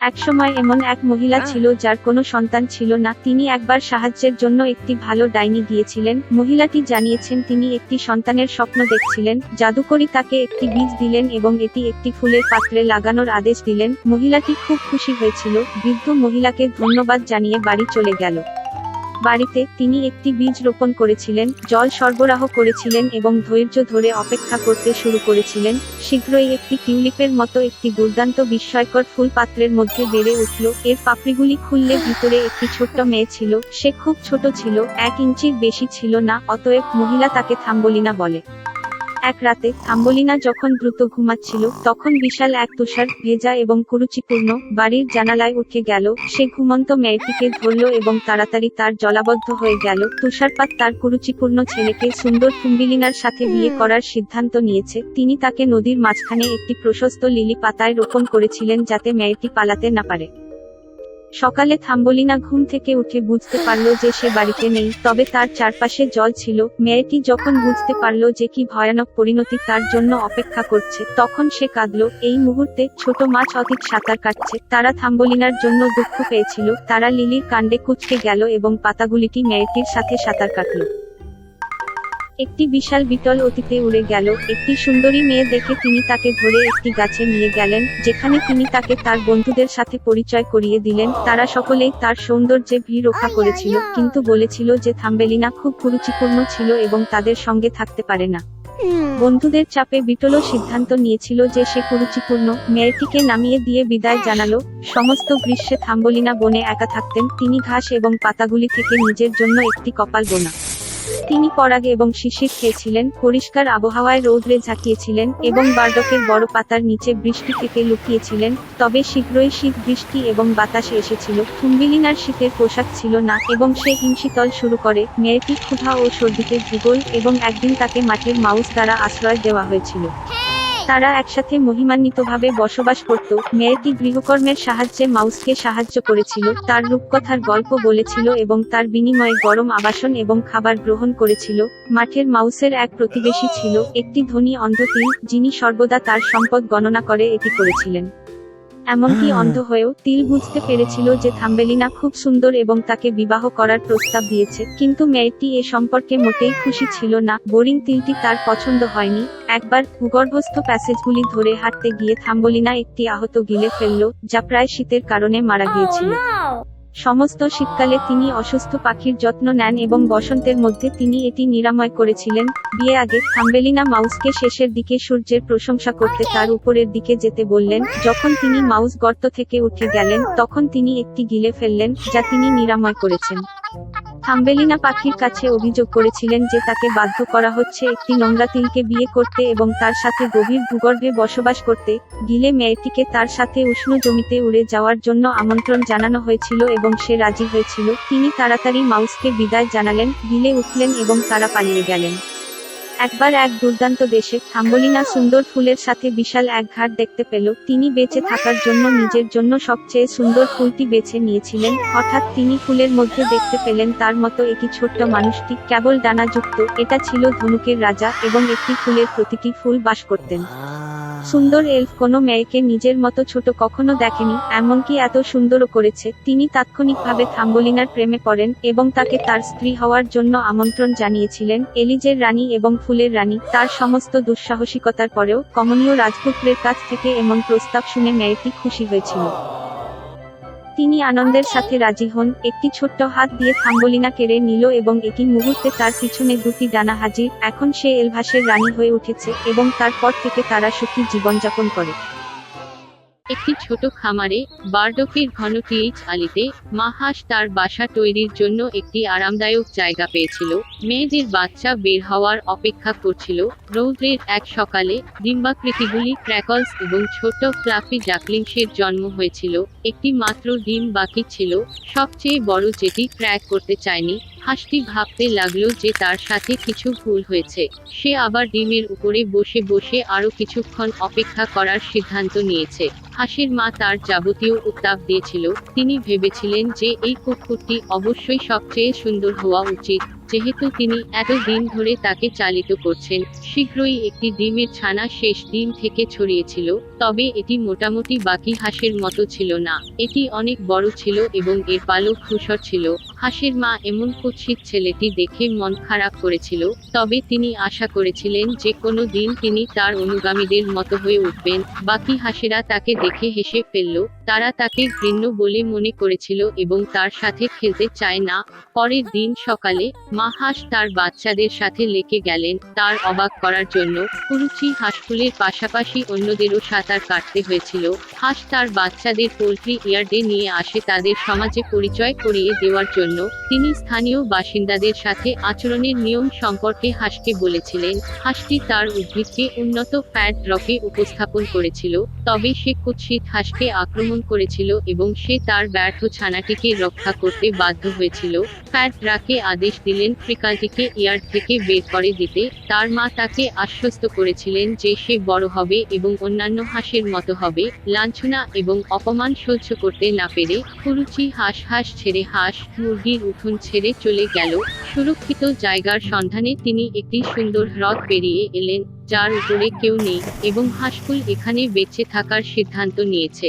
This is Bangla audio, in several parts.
একসময় এমন এক মহিলা ছিল যার কোনো সন্তান ছিল না। তিনি একবার সাহায্যের জন্য একটি ভালো ডাইনি গিয়েছিলেন মহিলাটি জানিয়েছেন তিনি একটি সন্তানের স্বপ্ন দেখছিলেন। জাদুকরি তাকে একটি বীজ দিলেন এবং এটি একটি ফুলের পাত্রে লাগানোর আদেশ দিলেন। মহিলাটি খুব খুশি হয়েছিল। বৃদ্ধ মহিলাকে ধন্যবাদ জানিয়ে বাড়ি চলে গেল। বাড়িতে তিনি একটি বীজ রোপণ করেছিলেন, জল সরবরাহ করেছিলেন এবং ধৈর্য ধরে অপেক্ষা করতে শুরু করেছিলেন। শীঘ্রই একটি টিউলিপের মতো একটি দুর্দান্ত বিস্ময়কর ফুল পাত্রের মধ্যে বেড়ে উঠল। এর পাপড়িগুলি খুললে ভিতরে একটি ছোট্ট মেয়ে ছিল। সে খুব ছোট ছিল, এক ইঞ্চির বেশি ছিল না, অতএব মহিলা তাকে থাম্বলিনা বলে। এক রাতে, আম্বলিনা যখন দ্রুত ঘুমাচ্ছিল, তখন বিশাল এক তুষার, ভেজা এবং কুরুচিপূর্ণ বাড়ির জানালায় উঠে গেল। সে ঘুমন্ত মেয়েটিকে ধরল এবং তাড়াতাড়ি তার জলাবদ্ধ হয়ে গেল। তুষারপাত তার কুরুচিপূর্ণ ছেলেকে সুন্দর কুম্বিলিনার সাথে বিয়ে করার সিদ্ধান্ত নিয়েছে। তিনি তাকে নদীর মাঝখানে একটি প্রশস্ত লিলি পাতায় রোপণ করেছিলেন যাতে মেয়েটি পালাতে না পারে। সকালে থাম্বলিনা ঘুম থেকে উঠে বুঝতে পারল যে সে বাড়িতে নেই, তবে তার চারপাশে জল ছিল। মেয়েটি যখন বুঝতে পারল যে কি ভয়ানক পরিণতি তার জন্য অপেক্ষা করছে, তখন সে কাঁদল, এই মুহূর্তে ছোট মাছ অতীত সাঁতার কাটছে। তারা থাম্বলিনার জন্য দুঃখ পেয়েছিল। তারা লিলির কাণ্ডে কুচকে গেল এবং পাতাগুলিটি মেয়েটির সাথে সাঁতার কাটল। একটি বিশাল বিটল অতীতে উড়ে গেল। একটি সুন্দরী মেয়ে দেখে তিনি তাকে ধরে একটি গাছে নিয়ে গেলেন যেখানে তিনি তাকে তার বন্ধুদের সাথে পরিচয় করিয়ে দিলেন। তারা সকলেই তার সৌন্দর্যে ভিড় রক্ষা করেছিল কিন্তু বলেছিল যে থাম্বেলিনা খুব কুরুচিপূর্ণ ছিল এবং তাদের সঙ্গে থাকতে পারে না। বন্ধুদের চাপে বিটলও সিদ্ধান্ত নিয়েছিল যে সে কুরুচিপূর্ণ। মেয়েটিকে নামিয়ে দিয়ে বিদায় জানালো। সমস্ত গ্রীষ্মে থাম্বলিনা বনে একা থাকতেন। তিনি ঘাস এবং পাতাগুলি থেকে নিজের জন্য একটি কপাল বোনা। তিনি পরাগ এবং শিশির খেয়েছিলেন, পরিষ্কার আবহাওয়ায় রৌদ্রে ঝাঁকিয়েছিলেন এবং বার্ডকের বড় পাতার নিচে বৃষ্টি থেকে লুকিয়েছিলেন, তবে শীঘ্রই শীত, বৃষ্টি এবং বাতাসে এসেছিল কুম্বিলিনার শীতের পোশাক ছিল না এবং সে হিমশীতল শুরু করে, মেয়েটি ক্ষুধা ও সর্দিতে ভূগোল এবং একদিন তাকে মাঠের মাউস দ্বারা আশ্রয় দেওয়া হয়েছিল। তারা একসাথে মহিমান্বিতভাবে বসবাস করত। মেয়েটি গৃহকর্মের সাহায্যে মাউসকে সাহায্য করেছিল, তার রূপকথার গল্প বলেছিল এবং তার বিনিময়ে গরম আবাসন এবং খাবার গ্রহণ করেছিল। মাঠের মাউসের এক প্রতিবেশী ছিল, একটি ধনী অন্ধতি যিনি সর্বদা তার সম্পদ গণনা করে এটি করেছিলেন। এমনকি অন্ধ হয়েও তিল বুঝতে পেরেছিল যে থাম্বেলিনা খুব সুন্দর এবং তাকে বিবাহ করার প্রস্তাব দিয়েছে। কিন্তু মেয়েটি এ সম্পর্কে মোটেই খুশি ছিল না। বোরিং তিলটি তার পছন্দ হয়নি। একবার ভূগর্ভস্থ প্যাসেজগুলি ধরে হাঁটতে গিয়ে থাম্বলিনা একটি আহত গিলে ফেলল, যা প্রায় শীতের কারণে মারা গিয়েছিল। সমস্ত শীতকালে তিনি অসুস্থ পাখির যত্ন নেন এবং বসন্তের মধ্যে তিনি এটি নিরাময় করেছিলেন। বিয়ে আগে থাম্বেলিনা মাউসকে শেষের দিকে সূর্যের প্রশংসা করতে তার উপরের দিকে যেতে বললেন। যখন তিনি মাউস গর্ত থেকে উঠে গেলেন, তখন তিনি একটি গিলে ফেললেন, যা তিনি নিরাময় করেছেন। থাম্বেলিনা পাখির কাছে অভিযোগ করেছিলেন যে তাকে বাধ্য করা হচ্ছে একটি নোংরা তিলকে বিয়ে করতে এবং তার সাথে গভীর ভূগর্ভে বসবাস করতে। গিলে মেয়েটিকে তার সাথে উষ্ণ জমিতে উড়ে যাওয়ার জন্য আমন্ত্রণ জানানো হয়েছিল এবং সে রাজি হয়েছিল। তিনি তাড়াতাড়ি মাউসকে বিদায় জানালেন, গিলে উঠলেন এবং তারা পালিয়ে গেলেন। একবার এক দুর্দান্ত দেশে থাম্বলিনা সুন্দর ফুলের সাথে বিশাল এক ঘাট দেখতে পেল। তিনি বেঁচে থাকার জন্য নিজের জন্য সবচেয়ে সুন্দর ফুলটি বেছে নিয়েছিলেন। হঠাৎ তিনি ফুলের মধ্যে দেখতে পেলেন তার মতো একটি ছোট্ট মানুষটি কেবল ডানাযুক্ত এটা ছিল ধনুকের রাজা এবং একটি ফুলের প্রতিটি ফুল বাস করতেন। সুন্দর এলফ কোনো মেয়েকে নিজের মতো ছোট কখনো দেখেনি, এমনকি এত সুন্দরও করেছে। তিনি তাৎক্ষণিকভাবে থাম্বলিনার প্রেমে পড়েন এবং তাকে তার স্ত্রী হওয়ার জন্য আমন্ত্রণ জানিয়েছিলেন, এলিজের রানী এবং ফুলের রানী। তার সমস্ত দুঃসাহসিকতার পরেও কমনীয় রাজপুত্রের কাছ থেকে এমন প্রস্তাব শুনে মেয়েটি খুশি হয়েছিল। তিনি আনন্দের সাথে রাজি হন একটি ছোট্ট হাত দিয়ে থাম্বলিনা কেড়ে নিল এবং একই মুহূর্তে তার পিছনে দুটি ডানা হাজির এখন সে এলভাসের রানী হয়ে উঠেছে এবং তারপর থেকে তারা সুখী জীবনযাপন করে। একটি ছোট খামারে বার্ডকের ঘন টিএইচ আলিতে মা হাঁস তার বাসা তৈরির জন্য একটি আরামদায়ক জায়গা পেয়েছিল। মেয়েদের বাচ্চা বের হওয়ার অপেক্ষা করছিল। রৌদ্রের এক সকালে ডিম্বাকৃতিগুলি ক্র্যাকলস এবং ছোট ফ্লাফি ডাকলিংসের জন্ম হয়েছিল। একটি মাত্র ডিম বাকি ছিল। সবচেয়ে বড় যেটি ক্র্যাক করতে চায়নি হাঁসটি ভাবতে লাগল যে তার সাথে কিছু ভুল হয়েছে। সে আবার ডিমের উপরে বসে বসে আরও কিছুক্ষণ অপেক্ষা করার সিদ্ধান্ত নিয়েছে। হাসির মা তার যাবতীয় উত্তাপ দিয়েছিল। তিনি ভেবেছিলেন যে এই কুকুরটি অবশ্যই সবচেয়ে সুন্দর হওয়া উচিত। যেহেতু তিনি এত দিন ধরে তাকে চালিত করছেন, শীঘ্রই একটি ডিমের ছানা শেষ ডিম থেকে ছড়িয়েছিল, তবে এটি মোটামুটি বাকি হাঁসের মতো ছিল না। এটি অনেক বড় ছিল এবং এর পালক ধূসর ছিল। হাঁসের মা এমন কুৎসিত ছেলেটি দেখে মন খারাপ করেছিল, তবে তিনি আশা করেছিলেন যে কোনো দিন তিনি তার অনুগামীদের মতো হয়ে উঠবেন। বাকি হাঁসেরা তাকে দেখে হেসে ফেলল, তারা তাকে ঘৃণ্য বলে মনে করেছিল এবং তার সাথে খেলতে চায় না। পরের দিন সকালে মা হাঁস তার বাচ্চাদের সাথে লেকে গেলেন, তার অবাক করার জন্য। কুরুচি হাঁসফুলের পাশাপাশি অন্যদেরও সাঁতার কাটতে হয়েছিল। হাঁস তার বাচ্চাদের পোলট্রি ইয়ার্ডে নিয়ে আসে তাদের সমাজে পরিচয় করিয়ে দেওয়ার জন্য। তিনি স্থানীয় বাসিন্দাদের সাথে আচরণের নিয়ম সম্পর্কে হাঁসকে বলেছিলেন। হাঁসটি তার উদ্ভিদকে উন্নত ফ্যাট রকে উপস্থাপন করেছিল, তবে সে কুৎসিত হাঁসকে আক্রমণ করেছিল এবং সে তার ব্যর্থ ছানাটিকে রক্ষা করতে বাধ্য হয়েছিল। ফ্যাট রাকে আদেশ দিলেন ফ্রিকালটিকে ইয়ার্ড থেকে বের করে দিতে, তার মা তাকে আশ্বস্ত করেছিলেন যে সে বড় হবে এবং অন্যান্য হাঁসের মতো হবে, লাঞ্ছনা এবং অপমান সহ্য করতে না পেরে কুরুচি হাঁস হাঁস ছেড়ে হাঁস, মুরগির উঠোন ছেড়ে চলে গেল। সুরক্ষিত জায়গার সন্ধানে তিনি একটি সুন্দর হ্রদ পেরিয়ে এলেন, যার উপরে কেউ নেই এবং হাঁসফুল এখানে বেঁচে থাকার সিদ্ধান্ত নিয়েছে।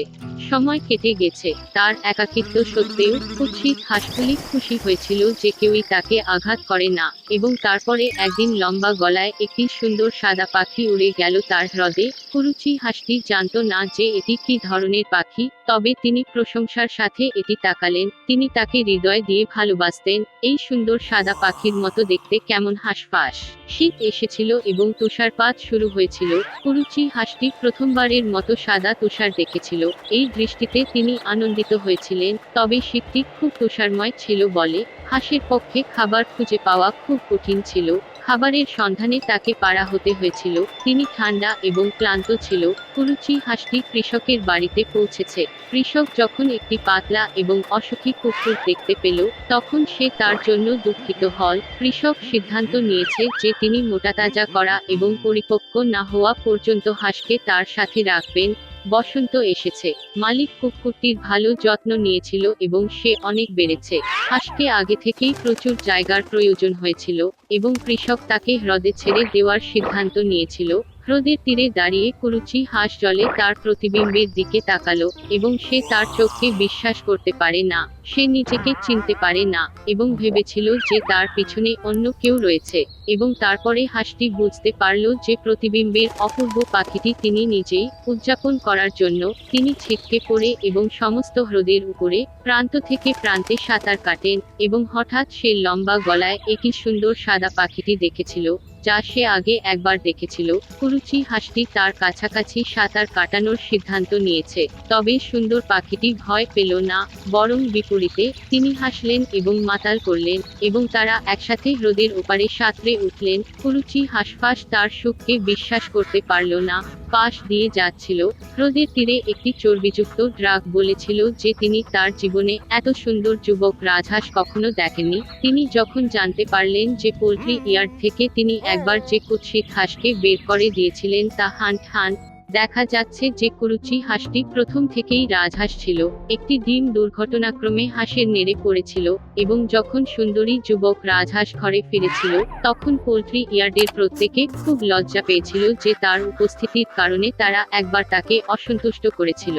সময় কেটে গেছে। তার একাকিত্ব সত্ত্বেও কুৎসিত হাঁসফুলি খুশি হয়েছিল যে কেউই তাকে আঘাত করে না এবং তারপরে একদিন লম্বা গলায় একটি সুন্দর সাদা পাখি উড়ে গেল তার হ্রদে। কুরুচি হাঁসটি জানতো না যে এটি কি ধরনের পাখি, তবে তিনি প্রশংসার সাথে এটি তাকালেন। তিনি তাকে হৃদয় দিয়ে ভালোবাসতেন। এই সুন্দর সাদা পাখির মতো দেখতে কেমন হাঁসফাঁস। শীত এসেছিল এবং তুষারপাত শুরু হয়েছিল। কুরুচি হাঁসটি প্রথমবারের মতো সাদা তুষার দেখেছিল। এই দৃষ্টিতে তিনি আনন্দিত হয়েছিলেন, তবে শীতটি খুব তুষারময় ছিল বলে। হাঁসের পক্ষে খাবার খুঁজে পাওয়া খুব কঠিন ছিল। খাবারের সন্ধানে তাকে পাড়া হতে হয়েছিল। তিনি ঠান্ডা এবং ক্লান্ত ছিল। কুরুচি হাঁসটি কৃষকের বাড়িতে পৌঁছেছে। কৃষক যখন একটি পাতলা এবং অসুখী কুকুর দেখতে পেল, তখন সে তার জন্য দুঃখিত হল। কৃষক সিদ্ধান্ত নিয়েছে যে তিনি মোটাতাজা করা এবং পরিপক্ক না হওয়া পর্যন্ত হাঁসকে তার সাথে রাখবেন। বসন্ত এসেছে। মালিক কুকুরটির ভালো যত্ন নিয়েছিল এবং সে অনেক বেড়েছে। হাঁসকে আগে থেকেই প্রচুর জায়গার প্রয়োজন হয়েছিল এবং কৃষক তাকে হ্রদে ছেড়ে দেওয়ার সিদ্ধান্ত নিয়েছিল। হ্রদের তীরে দাঁড়িয়ে কুরুচি হাঁস জলে তার প্রতিবিম্বের দিকে তাকালো এবং সে তার চোখকে বিশ্বাস করতে পারে না, সে নিজেকে চিনতে পারে না এবং ভেবেছিল যে তার পিছনে অন্য কেউ রয়েছে এবং তারপরে হাঁসটি বুঝতে পারল যে প্রতিবিম্বের অপূর্ব পাখিটি তিনি নিজেই উদযাপন করার জন্য তিনি ছিটকে পড়ে এবং সমস্ত হ্রদের উপরে প্রান্ত থেকে প্রান্তে সাঁতার কাটেন এবং হঠাৎ সে লম্বা গলায় একটি সুন্দর সাদা পাখিটি দেখেছিল যা সে আগে একবার দেখেছিল। কুরুচি হাঁসটি তার কাছাকাছি সাঁতার কাটানোর সিদ্ধান্ত নিয়েছে। তবে সুন্দর পাখিটি ভয় পেল না, বরং বিপরীতে তিনি হাসলেন এবং মাতাল করলেন এবং তারা একসাথে হ্রদের ওপারে সাঁতরে উঠলেন। কুরুচি হাঁসফাঁস তার সুখকে বিশ্বাস করতে পারল না পাশ দিয়ে যাচ্ছিল হ্রদের তীরে একটি চর্বিযুক্ত ড্রাগ বলেছিল যে তিনি তার জীবনে এত সুন্দর যুবক রাজহাঁস কখনো দেখেননি। তিনি যখন জানতে পারলেন যে পোলট্রি ইয়ার্ড থেকে তিনি একবার যে কুৎসিত হাঁসকে বের করে দিয়েছিলেন তা হান্ট হান দেখা যাচ্ছে যে কুরুচি হাঁসটি প্রথম থেকেই রাজহাঁস ছিল, একটি ডিম দুর্ঘটনাক্রমে হাঁসের নেড়ে পড়েছিল, এবং যখন সুন্দরী যুবক রাজহাঁস ঘরে ফিরেছিল, তখন পোলট্রি ইয়ার্ডের প্রত্যেকে খুব লজ্জা পেয়েছিল যে তার উপস্থিতির কারণে তারা একবার তাকে অসন্তুষ্ট করেছিল।